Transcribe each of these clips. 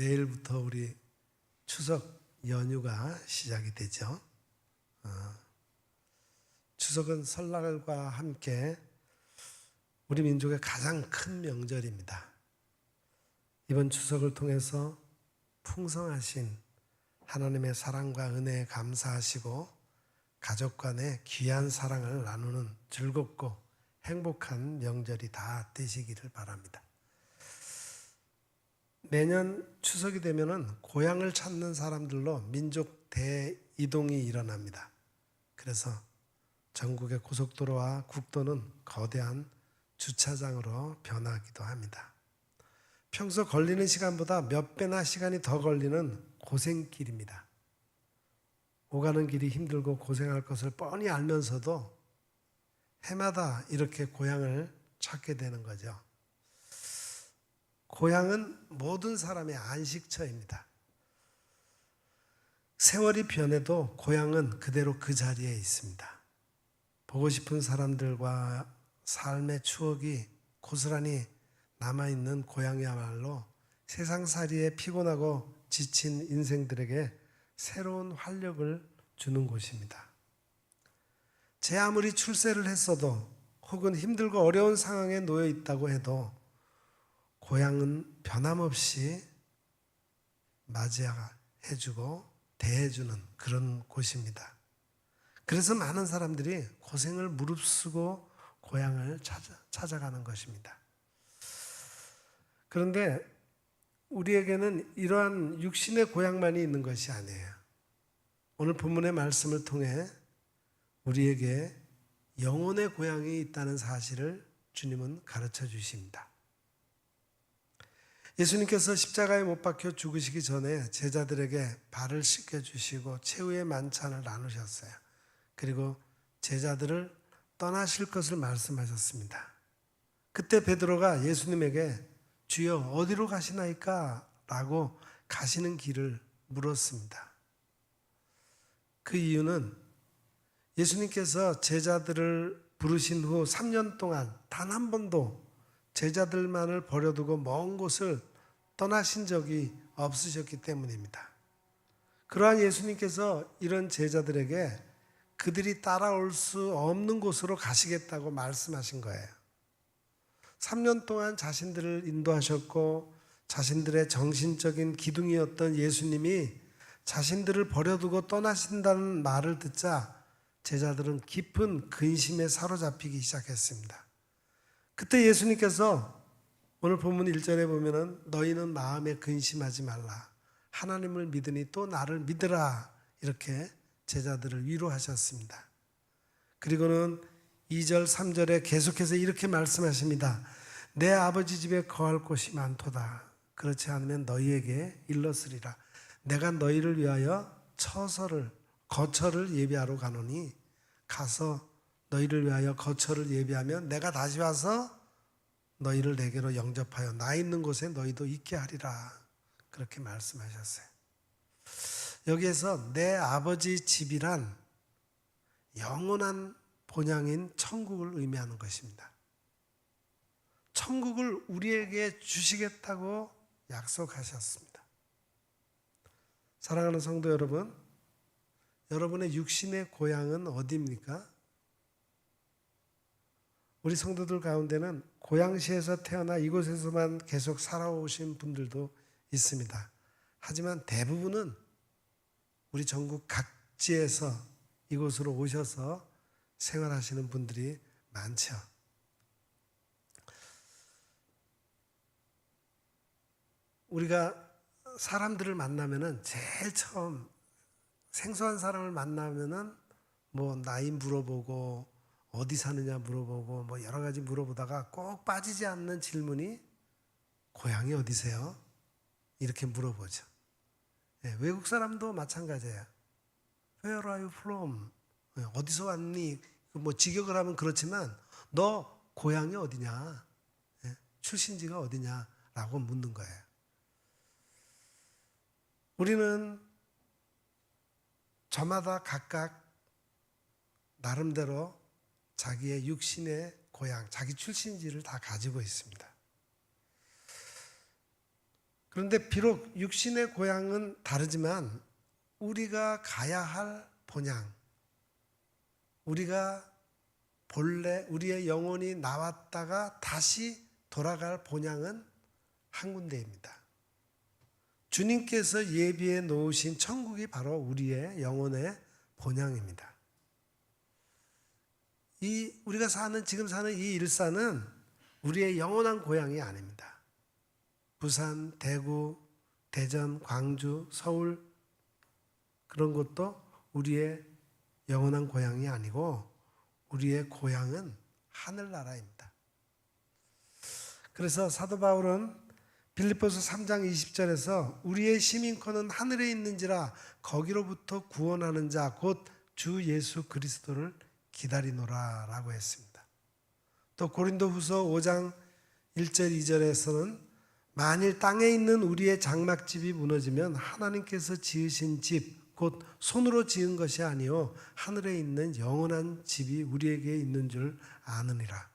내일부터 우리 추석 연휴가 시작이 되죠. 어, 추석은 설날과 함께 우리 민족의 가장 큰 명절입니다. 이번 추석을 통해서 풍성하신 하나님의 사랑과 은혜에 감사하시고 가족 간의 귀한 사랑을 나누는 즐겁고 행복한 명절이 다 되시기를 바랍니다. 매년 추석이 되면은 고향을 찾는 사람들로 민족 대이동이 일어납니다. 그래서 전국의 고속도로와 국도는 거대한 주차장으로 변하기도 합니다. 평소 걸리는 시간보다 몇 배나 시간이 더 걸리는 고생길입니다. 오가는 길이 힘들고 고생할 것을 뻔히 알면서도 해마다 이렇게 고향을 찾게 되는 거죠. 고향은 모든 사람의 안식처입니다. 세월이 변해도 고향은 그대로 그 자리에 있습니다. 보고 싶은 사람들과 삶의 추억이 고스란히 남아있는 고향이야말로 세상살이에 피곤하고 지친 인생들에게 새로운 활력을 주는 곳입니다. 제 아무리 출세를 했어도 혹은 힘들고 어려운 상황에 놓여 있다고 해도 고향은 변함없이 맞이해주고 대해주는 그런 곳입니다. 그래서 많은 사람들이 고생을 무릅쓰고 고향을 찾아, 찾아가는 것입니다. 그런데 우리에게는 이러한 육신의 고향만이 있는 것이 아니에요. 오늘 본문의 말씀을 통해 우리에게 영혼의 고향이 있다는 사실을 주님은 가르쳐 주십니다. 예수님께서 십자가에 못 박혀 죽으시기 전에 제자들에게 발을 씻겨 주시고 최후의 만찬을 나누셨어요. 그리고 제자들을 떠나실 것을 말씀하셨습니다. 그때 베드로가 예수님에게 주여 어디로 가시나이까? 라고 가시는 길을 물었습니다. 그 이유는 예수님께서 제자들을 부르신 후 3년 동안 단 한 번도 제자들만을 버려두고 먼 곳을 떠나신 적이 없으셨기 때문입니다. 그러한 예수님께서 이런 제자들에게 그들이 따라올 수 없는 곳으로 가시겠다고 말씀하신 거예요. 3년 동안 자신들을 인도하셨고 자신들의 정신적인 기둥이었던 예수님이 자신들을 버려두고 떠나신다는 말을 듣자 제자들은 깊은 근심에 사로잡히기 시작했습니다. 그때 예수님께서 오늘 본문 1절에 보면은 너희는 마음에 근심하지 말라. 하나님을 믿으니 또 나를 믿으라. 이렇게 제자들을 위로하셨습니다. 그리고는 2절, 3절에 계속해서 이렇게 말씀하십니다. 내 아버지 집에 거할 곳이 많도다. 그렇지 않으면 너희에게 일렀으리라. 내가 너희를 위하여 처서를, 거처를 예비하러 가노니 가서 너희를 위하여 거처를 예비하면 내가 다시 와서 너희를 내게로 영접하여 나 있는 곳에 너희도 있게 하리라. 그렇게 말씀하셨어요. 여기에서 내 아버지 집이란 영원한 본향인 천국을 의미하는 것입니다. 천국을 우리에게 주시겠다고 약속하셨습니다. 사랑하는 성도 여러분, 여러분의 육신의 고향은 어디입니까? 우리 성도들 가운데는 고양시에서 태어나 이곳에서만 계속 살아오신 분들도 있습니다. 하지만 대부분은 우리 전국 각지에서 이곳으로 오셔서 생활하시는 분들이 많죠. 우리가 사람들을 만나면은 제일 처음 생소한 사람을 만나면은 뭐 나이 물어보고 어디 사느냐 물어보고 뭐 여러 가지 물어보다가 꼭 빠지지 않는 질문이 고향이 어디세요? 이렇게 물어보죠. 네, 외국 사람도 마찬가지예요. Where are you from? 네, 어디서 왔니? 뭐 직역을 하면 그렇지만 너 고향이 어디냐? 네, 출신지가 어디냐? 라고 묻는 거예요. 우리는 저마다 각각 나름대로 자기의 육신의 고향, 자기 출신지를 다 가지고 있습니다. 그런데 비록 육신의 고향은 다르지만 우리가 가야 할 본향, 우리가 본래 우리의 영혼이 나왔다가 다시 돌아갈 본향은 한 군데입니다. 주님께서 예비해 놓으신 천국이 바로 우리의 영혼의 본향입니다. 이 우리가 사는 지금 사는 이 일산은 우리의 영원한 고향이 아닙니다. 부산, 대구, 대전, 광주, 서울 그런 것도 우리의 영원한 고향이 아니고 우리의 고향은 하늘나라입니다. 그래서 사도 바울은 빌립보서 3장 20절에서 우리의 시민권은 하늘에 있는지라 거기로부터 구원하는 자 곧 주 예수 그리스도를 기다리노라 라고 했습니다. 또 고린도 후서 5장 1절 2절에서는 만일 땅에 있는 우리의 장막집이 무너지면 하나님께서 지으신 집 곧 손으로 지은 것이 아니요 하늘에 있는 영원한 집이 우리에게 있는 줄 아느니라.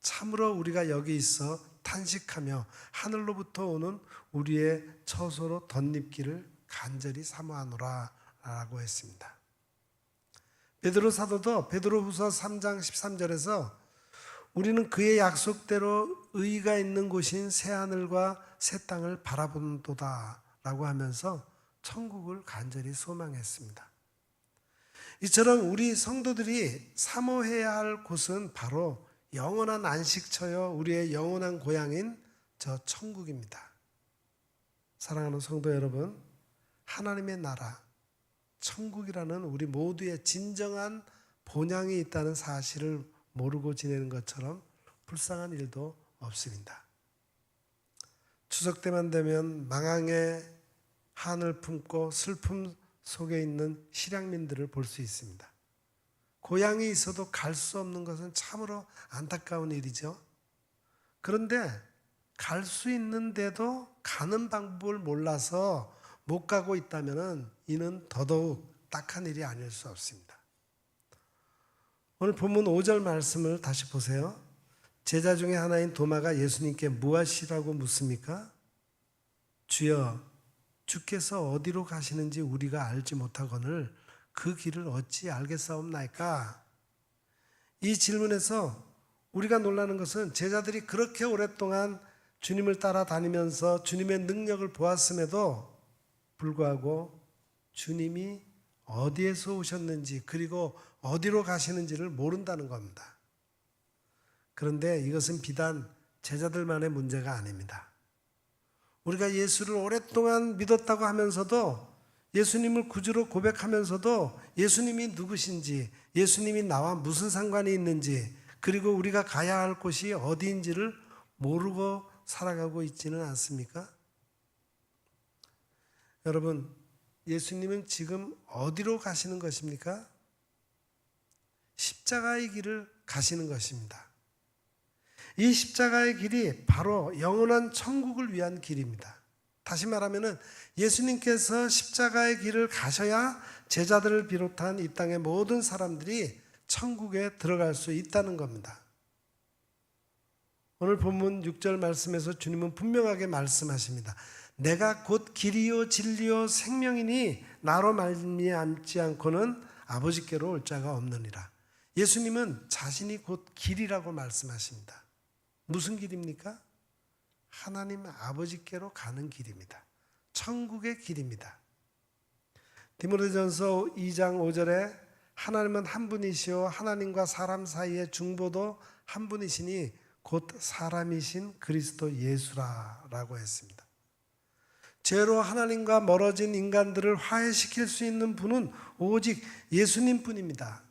참으로 우리가 여기 있어 탄식하며 하늘로부터 오는 우리의 처소로 덧입기를 간절히 사모하노라라고 했습니다. 베드로 사도도 베드로후서 3장 13절에서 우리는 그의 약속대로 의가 있는 곳인 새 하늘과 새 땅을 바라본도다라고 하면서 천국을 간절히 소망했습니다. 이처럼 우리 성도들이 사모해야 할 곳은 바로 영원한 안식처여 우리의 영원한 고향인 저 천국입니다. 사랑하는 성도 여러분, 하나님의 나라, 천국이라는 우리 모두의 진정한 본향이 있다는 사실을 모르고 지내는 것처럼 불쌍한 일도 없습니다. 추석 때만 되면 망항의 한을 품고 슬픔 속에 있는 실향민들을 볼 수 있습니다. 고향이 있어도 갈 수 없는 것은 참으로 안타까운 일이죠. 그런데 갈 수 있는데도 가는 방법을 몰라서 못 가고 있다면 이는 더더욱 딱한 일이 아닐 수 없습니다. 오늘 본문 5절 말씀을 다시 보세요. 제자 중에 하나인 도마가 예수님께 무엇이라고 묻습니까? 주여 주께서 어디로 가시는지 우리가 알지 못하거늘 그 길을 어찌 알겠사옵나이까? 이 질문에서 우리가 놀라는 것은 제자들이 그렇게 오랫동안 주님을 따라다니면서 주님의 능력을 보았음에도 불구하고 주님이 어디에서 오셨는지 그리고 어디로 가시는지를 모른다는 겁니다. 그런데 이것은 비단 제자들만의 문제가 아닙니다. 우리가 예수를 오랫동안 믿었다고 하면서도 예수님을 구주로 고백하면서도 예수님이 누구신지, 예수님이 나와 무슨 상관이 있는지, 그리고 우리가 가야 할 곳이 어디인지를 모르고 살아가고 있지는 않습니까? 여러분, 예수님은 지금 어디로 가시는 것입니까? 십자가의 길을 가시는 것입니다. 이 십자가의 길이 바로 영원한 천국을 위한 길입니다. 다시 말하면은 예수님께서 십자가의 길을 가셔야 제자들을 비롯한 이 땅의 모든 사람들이 천국에 들어갈 수 있다는 겁니다. 오늘 본문 6절 말씀에서 주님은 분명하게 말씀하십니다. 내가 곧 길이요 진리요 생명이니 나로 말미암지 않고는 아버지께로 올 자가 없느니라. 예수님은 자신이 곧 길이라고 말씀하십니다. 무슨 길입니까? 하나님 아버지께로 가는 길입니다. 천국의 길입니다. 디모데전서 2장 5절에 하나님은 한 분이시요 하나님과 사람 사이의 중보도 한 분이시니 곧 사람이신 그리스도 예수라라고 했습니다. 죄로 하나님과 멀어진 인간들을 화해시킬 수 있는 분은 오직 예수님 뿐입니다.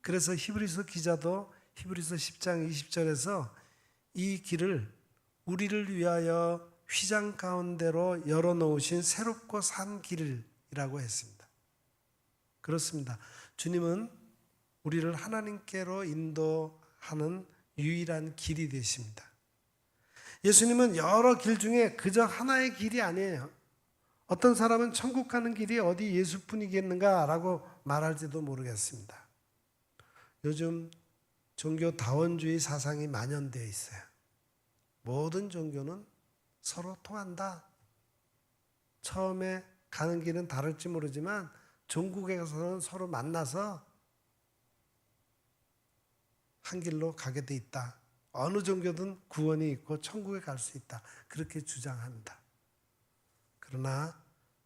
그래서 히브리서 기자도 히브리서 10장 20절에서 이 길을 우리를 위하여 휘장 가운데로 열어놓으신 새롭고 산 길이라고 했습니다. 그렇습니다. 주님은 우리를 하나님께로 인도하는 유일한 길이 되십니다. 예수님은 여러 길 중에 그저 하나의 길이 아니에요. 어떤 사람은 천국 가는 길이 어디 예수뿐이겠는가라고 말할지도 모르겠습니다. 요즘 종교 다원주의 사상이 만연되어 있어요. 모든 종교는 서로 통한다. 처음에 가는 길은 다를지 모르지만 종국에서는 서로 만나서 한 길로 가게 돼 있다. 어느 종교든 구원이 있고 천국에 갈 수 있다. 그렇게 주장합니다. 그러나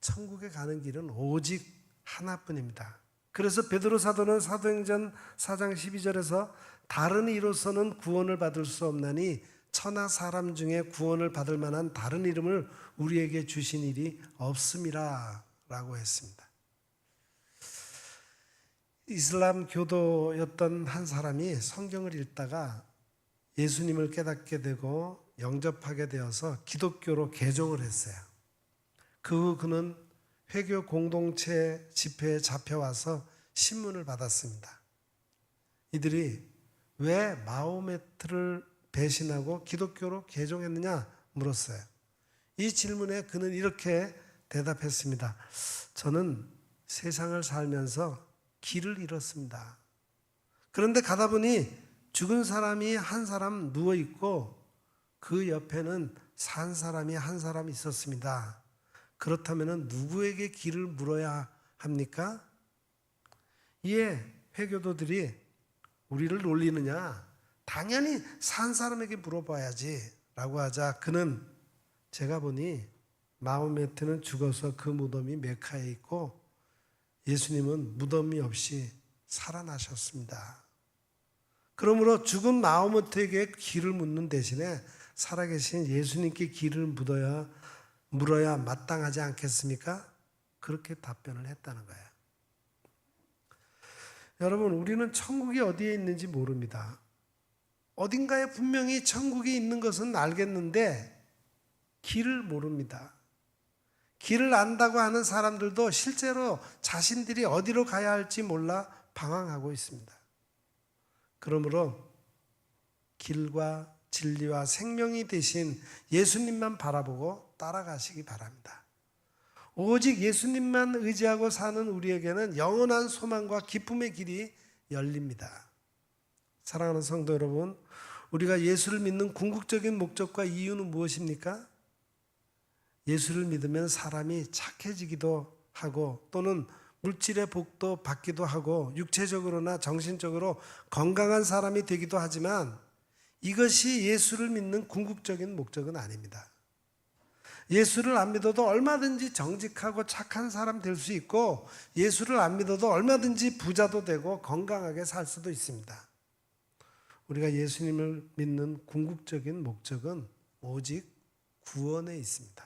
천국에 가는 길은 오직 하나뿐입니다. 그래서 베드로 사도는 사도행전 4장 12절에서 다른 이로서는 구원을 받을 수 없나니 천하 사람 중에 구원을 받을 만한 다른 이름을 우리에게 주신 일이 없음이라 라고 했습니다. 이슬람 교도였던 한 사람이 성경을 읽다가 예수님을 깨닫게 되고 영접하게 되어서 기독교로 개종을 했어요. 그 후 그는 회교 공동체 집회에 잡혀와서 신문을 받았습니다. 이들이 왜 마호메트를 배신하고 기독교로 개종했느냐 물었어요. 이 질문에 그는 이렇게 대답했습니다. 저는 세상을 살면서 길을 잃었습니다. 그런데 가다 보니 죽은 사람이 한 사람 누워 있고 그 옆에는 산 사람이 한 사람 있었습니다. 그렇다면 누구에게 길을 물어야 합니까? 이에 회교도들이 우리를 놀리느냐? 당연히 산 사람에게 물어봐야지. 라고 하자 그는 제가 보니 마호메트는 죽어서 그 무덤이 메카에 있고 예수님은 무덤이 없이 살아나셨습니다. 그러므로 죽은 마호메트에게 길을 묻는 대신에 살아계신 예수님께 길을 묻어야 물어야 마땅하지 않겠습니까? 그렇게 답변을 했다는 거예요. 여러분, 우리는 천국이 어디에 있는지 모릅니다. 어딘가에 분명히 천국이 있는 것은 알겠는데 길을 모릅니다. 길을 안다고 하는 사람들도 실제로 자신들이 어디로 가야 할지 몰라 방황하고 있습니다. 그러므로 길과 진리와 생명이 되신 예수님만 바라보고 따라가시기 바랍니다. 오직 예수님만 의지하고 사는 우리에게는 영원한 소망과 기쁨의 길이 열립니다. 사랑하는 성도 여러분, 우리가 예수를 믿는 궁극적인 목적과 이유는 무엇입니까? 예수를 믿으면 사람이 착해지기도 하고 또는 물질의 복도 받기도 하고 육체적으로나 정신적으로 건강한 사람이 되기도 하지만 이것이 예수를 믿는 궁극적인 목적은 아닙니다. 예수를 안 믿어도 얼마든지 정직하고 착한 사람 될 수 있고 예수를 안 믿어도 얼마든지 부자도 되고 건강하게 살 수도 있습니다. 우리가 예수님을 믿는 궁극적인 목적은 오직 구원에 있습니다.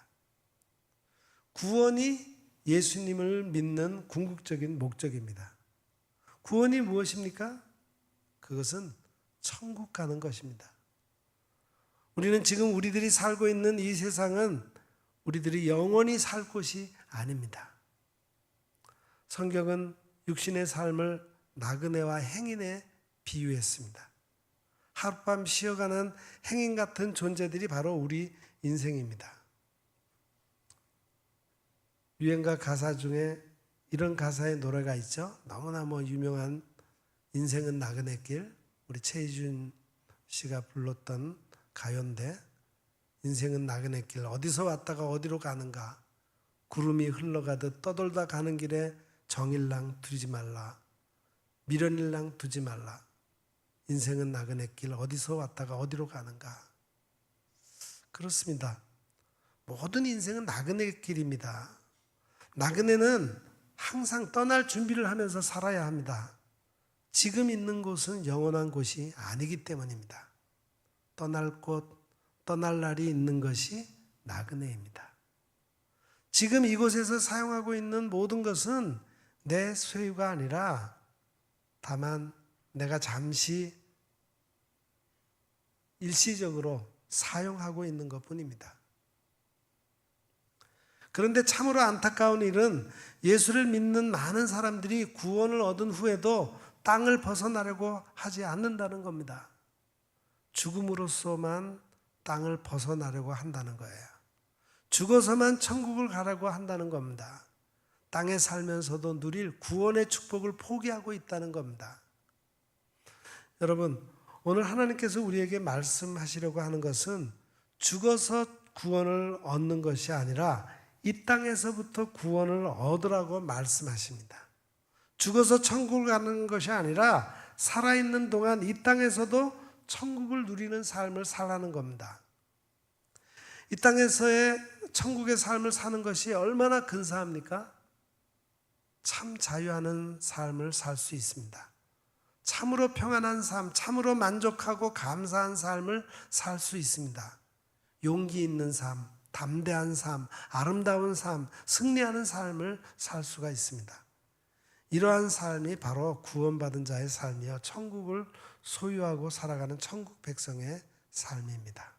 구원이 예수님을 믿는 궁극적인 목적입니다. 구원이 무엇입니까? 그것은 천국 가는 것입니다. 우리는 지금 우리들이 살고 있는 이 세상은 우리들이 영원히 살 곳이 아닙니다. 성경은 육신의 삶을 나그네와 행인에 비유했습니다. 하룻밤 쉬어가는 행인 같은 존재들이 바로 우리 인생입니다. 유행가 가사 중에 이런 가사의 노래가 있죠. 너무나 뭐 유명한 인생은 나그네 길. 우리 최희준 씨가 불렀던 가요인데 인생은 나그네 길. 어디서 왔다가 어디로 가는가? 구름이 흘러가듯 떠돌다 가는 길에 정일랑 두지 말라. 미련일랑 두지 말라. 인생은 나그네 길. 어디서 왔다가 어디로 가는가? 그렇습니다. 모든 인생은 나그네 길입니다 나그네는 항상 떠날 준비를 하면서 살아야 합니다. 지금 있는 곳은 영원한 곳이 아니기 때문입니다. 떠날 곳, 떠날 날이 있는 것이 나그네입니다. 지금 이곳에서 사용하고 있는 모든 것은 내 소유가 아니라 다만 내가 잠시 일시적으로 사용하고 있는 것 뿐입니다. 그런데 참으로 안타까운 일은 예수를 믿는 많은 사람들이 구원을 얻은 후에도 땅을 벗어나려고 하지 않는다는 겁니다. 죽음으로써만 땅을 벗어나려고 한다는 거예요. 죽어서만 천국을 가라고 한다는 겁니다. 땅에 살면서도 누릴 구원의 축복을 포기하고 있다는 겁니다. 여러분, 오늘 하나님께서 우리에게 말씀하시려고 하는 것은 죽어서 구원을 얻는 것이 아니라 이 땅에서부터 구원을 얻으라고 말씀하십니다. 죽어서 천국을 가는 것이 아니라 살아있는 동안 이 땅에서도 천국을 누리는 삶을 살라는 겁니다. 이 땅에서의 천국의 삶을 사는 것이 얼마나 근사합니까? 참 자유하는 삶을 살 수 있습니다. 참으로 평안한 삶, 참으로 만족하고 감사한 삶을 살 수 있습니다. 용기 있는 삶, 담대한 삶, 아름다운 삶, 승리하는 삶을 살 수가 있습니다. 이러한 삶이 바로 구원받은 자의 삶이요. 천국을 소유하고 살아가는 천국 백성의 삶입니다.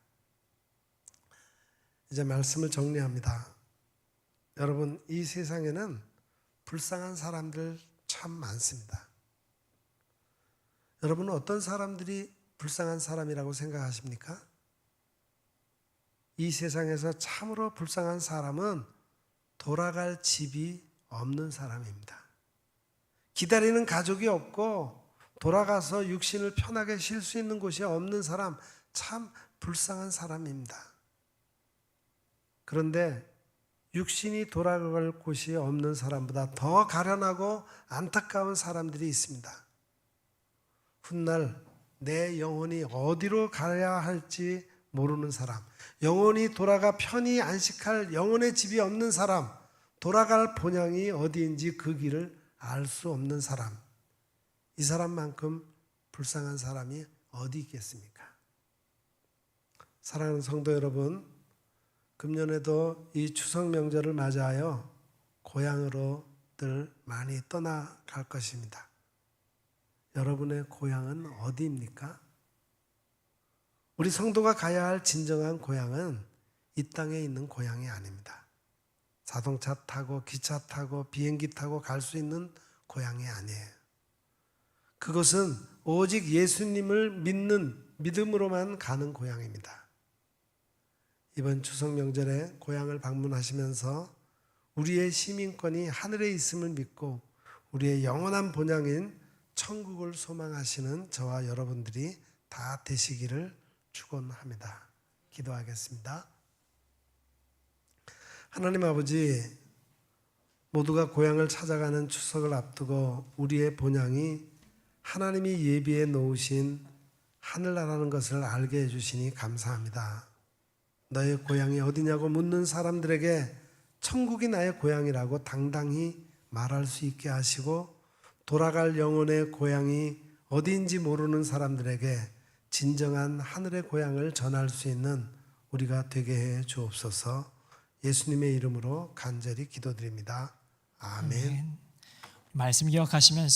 이제 말씀을 정리합니다. 여러분, 이 세상에는 불쌍한 사람들 참 많습니다. 여러분은 어떤 사람들이 불쌍한 사람이라고 생각하십니까? 이 세상에서 참으로 불쌍한 사람은 돌아갈 집이 없는 사람입니다. 기다리는 가족이 없고 돌아가서 육신을 편하게 쉴 수 있는 곳이 없는 사람 참 불쌍한 사람입니다. 그런데 육신이 돌아갈 곳이 없는 사람보다 더 가련하고 안타까운 사람들이 있습니다. 훗날 내 영혼이 어디로 가야 할지 모르는 사람, 영혼이 돌아가 편히 안식할 영혼의 집이 없는 사람, 돌아갈 본향이 어디인지 그 길을 알 수 없는 사람, 이 사람만큼 불쌍한 사람이 어디 있겠습니까? 사랑하는 성도 여러분, 금년에도 이 추석 명절을 맞이하여 고향으로들 많이 떠나갈 것입니다. 여러분의 고향은 어디입니까? 우리 성도가 가야 할 진정한 고향은 이 땅에 있는 고향이 아닙니다. 자동차 타고 기차 타고 비행기 타고 갈 수 있는 고향이 아니에요. 그것은 오직 예수님을 믿는 믿음으로만 가는 고향입니다. 이번 추석 명절에 고향을 방문하시면서 우리의 시민권이 하늘에 있음을 믿고 우리의 영원한 본향인 천국을 소망하시는 저와 여러분들이 다 되시기를 축원합니다. 기도하겠습니다. 하나님 아버지 모두가 고향을 찾아가는 추석을 앞두고 우리의 본향이 하나님이 예비해 놓으신 하늘나라는 것을 알게 해주시니 감사합니다. 너의 고향이 어디냐고 묻는 사람들에게 천국이 나의 고향이라고 당당히 말할 수 있게 하시고 돌아갈 영혼의 고향이 어디인지 모르는 사람들에게 진정한 하늘의 고향을 전할 수 있는 우리가 되게 해 주옵소서 예수님의 이름으로 간절히 기도드립니다. 아멘. 말씀 기억하시면서